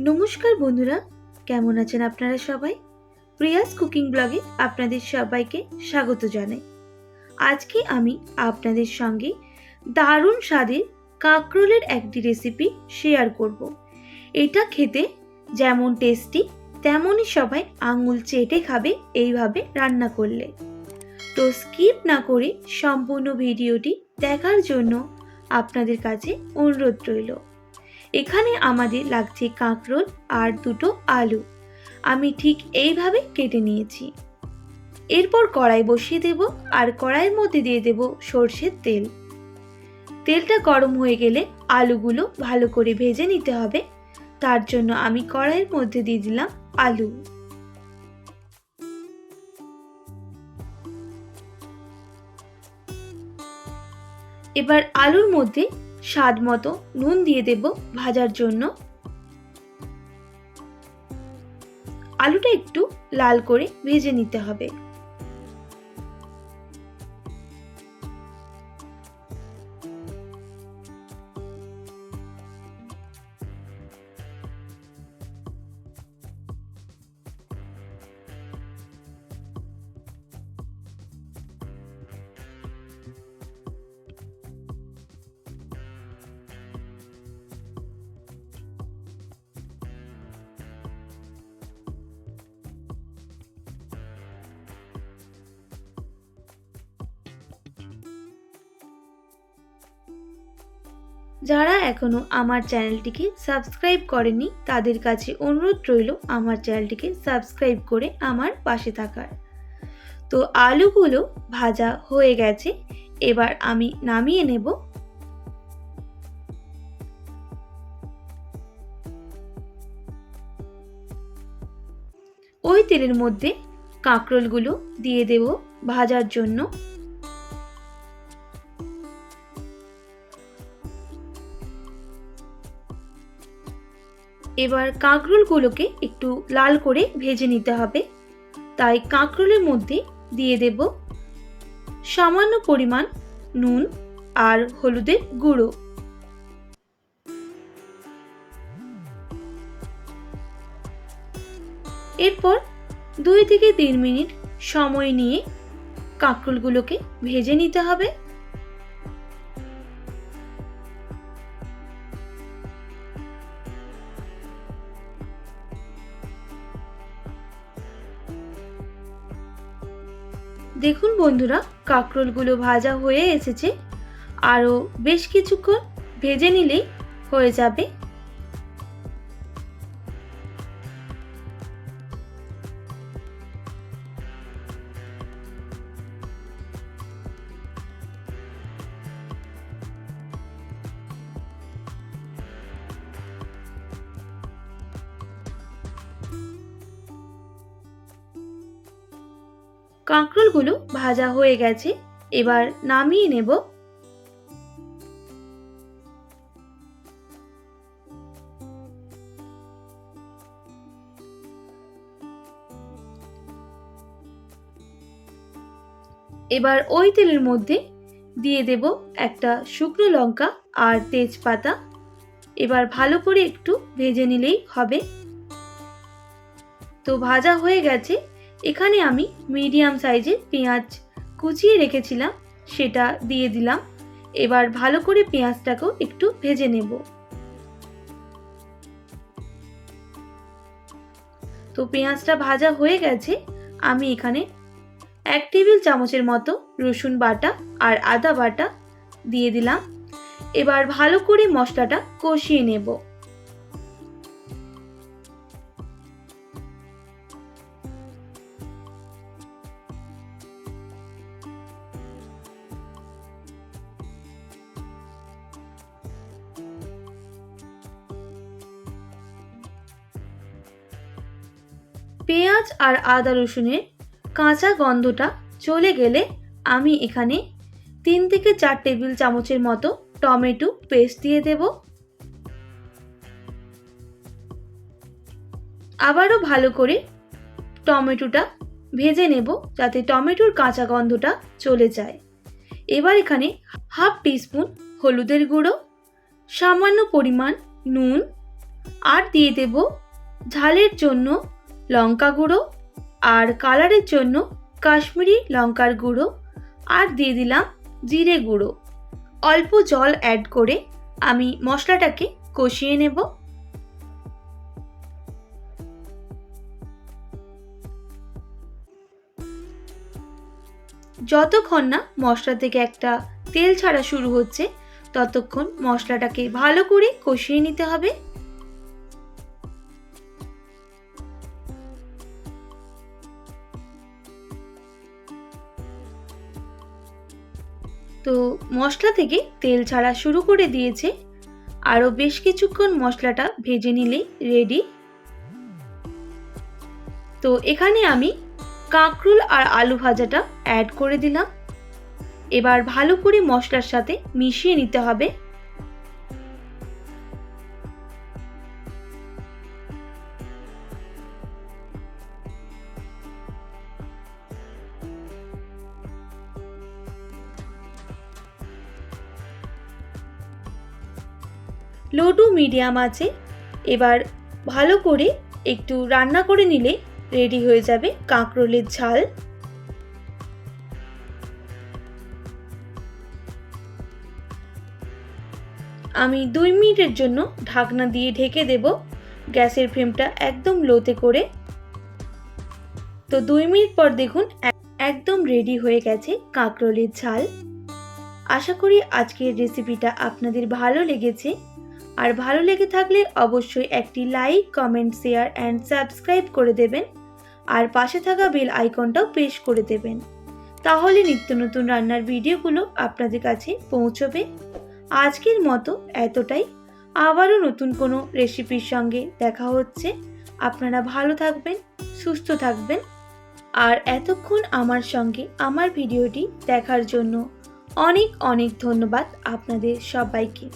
নমস্কার বন্ধুরা, কেমন আছেন আপনারা সবাই? প্রিয়াস কুকিং ব্লগে আপনাদের সবাইকে স্বাগত জানাই। আজকে আমি আপনাদের সঙ্গে দারুণ স্বাদের কাঁকরোলের একটি রেসিপি শেয়ার করব। এটা খেতে যেমন টেস্টি তেমনই সবাই আঙুল চেটে খাবে এইভাবে রান্না করলে। তো স্কিপ না করে সম্পূর্ণ ভিডিওটি দেখার জন্য আপনাদের কাছে অনুরোধ রইল। এখানে আমাদের লাগছে কাঁকরোল আর দুটো আলু। আমি ঠিক এইভাবে কেটে নিয়েছি। এরপর কড়াই বসিয়ে দেব আর কড়াইয়ের মধ্যে দিয়ে দেব সর্ষের তেল। তেলটা গরম হয়ে গেলে আলুগুলো ভালো করে ভেজে নিতে হবে। তার জন্য আমি কড়াইয়ের মধ্যে দিয়ে দিলাম আলু। এবার আলুর মধ্যে স্বাদ মতো নুন দিয়ে দেব ভাজার জন্য। আলুটা একটু লাল করে ভেজে নিতে হবে। যারা এখনও আমার চ্যানেলটিকে সাবস্ক্রাইব করেনি, তাদের কাছে অনুরোধ রইল আমার চ্যানেলটিকে সাবস্ক্রাইব করে আমার পাশে থাকার। তো আলুগুলো ভাজা হয়ে গেছে, এবার আমি নামিয়ে নেব। ওই তেলের মধ্যে কাঁকরোলগুলো দিয়ে দেব ভাজার জন্য। এবার কাঁকরোলগুলোকে একটু লাল করে ভেজে নিতে হবে। তাই কাঁকরোলের মধ্যে দিয়ে দেব সামান্য পরিমাণ নুন আর হলুদের গুঁড়ো। এরপর দুই থেকে তিন মিনিট সময় নিয়ে কাঁকরোলগুলোকে ভেজে নিতে হবে। দেখুন বন্ধুরা কাঁকরোলগুলো ভাজা হয়ে এসেছে। আরও বেশ কিছুক্ষণ ভেজে নিলেই হয়ে যাবে। কাঁকরোলগুলো ভাজা হয়ে গেছে, এবার নামিয়ে নেব। এবার ওই তেলের মধ্যে দিয়ে দেব একটা শুকনো লঙ্কা আর তেজপাতা। এবার ভালো করে একটু ভেজে নিলেই হবে। তো ভাজা হয়ে গেছে এখানে আমি মিডিয়াম সাইজের পেঁয়াজ কুচিয়ে রেখেছিলাম, সেটা দিয়ে দিলাম। এবার ভালো করে পেঁয়াজটাকেও একটু ভেজে নেব। তো পেঁয়াজটা ভাজা হয়ে গেছে, আমি এখানে এক টেবিল চামচের মতো রসুন বাটা আর আদা বাটা দিয়ে দিলাম। এবার ভালো করে মশলাটা কষিয়ে নেব। পেঁয়াজ আর আদা রসুনের কাঁচা গন্ধটা চলে গেলে আমি এখানে তিন থেকে চার টেবিল চামচের মতো টমেটো পেস্ট দিয়ে দেব। আবারও ভালো করে টমেটোটা ভেজে নেব যাতে টমেটোর কাঁচা গন্ধটা চলে যায়। এবার এখানে হাফ টিস্পুন হলুদের গুঁড়ো, সামান্য পরিমাণ নুন আর দিয়ে দেব। ঝালের জন্য লঙ্কা গুঁড়ো আর কালারের জন্য কাশ্মীরি লঙ্কার গুঁড়ো আর দিয়ে দিলাম জিরে গুঁড়ো। অল্প জল অ্যাড করে আমি মশলাটাকে কষিয়ে নেব। যতক্ষণ না মশলা থেকে একটা তেল ছাড়া শুরু হচ্ছে, ততক্ষণ মশলাটাকে ভালো করে কষিয়ে নিতে হবে। তো মশলা থেকে তেল ছাড়া শুরু করে দিয়েছে। আরও বেশ কিছুক্ষণ মশলাটা ভেজে নিলেই রেডি তো এখানে আমি কাঁকরুল আর আলু ভাজাটা অ্যাড করে দিলাম। এবার ভালো করে মশলার সাথে মিশিয়ে নিতে হবে। লো টু মিডিয়াম আছে। এবার ভালো করে একটু রান্না করে নিলে রেডি হয়ে যাবে কাঁকরোলের ঝাল। আমি দুই মিনিটের জন্য ঢাকনা দিয়ে ঢেকে দেব। গ্যাসের ফ্লেমটা একদম লোতে করে। তো দুই মিনিট পর দেখুন একদম রেডি হয়ে গেছে কাঁকরোলের ঝাল। আশা করি আজকের রেসিপিটা আপনাদের ভালো লেগেছে। আর ভালো লেগে থাকলে অবশ্যই একটি like comment share and subscribe করে দেবেন। আর পাশে থাকা বেল আইকনটাও প্রেস করে দেবেন। তাহলে নিত্য নতুন রান্নার ভিডিওগুলো আপনাদের কাছে পৌঁছবে। আজকের মতো এতটাই। আবারও নতুন কোনো রেসিপির সঙ্গে দেখা হচ্ছে। আপনারা ভালো থাকবেন, সুস্থ থাকবেন। আর এতক্ষণ আমার সঙ্গে আমার ভিডিওটি দেখার জন্য অনেক অনেক ধন্যবাদ আপনাদের সবাইকে।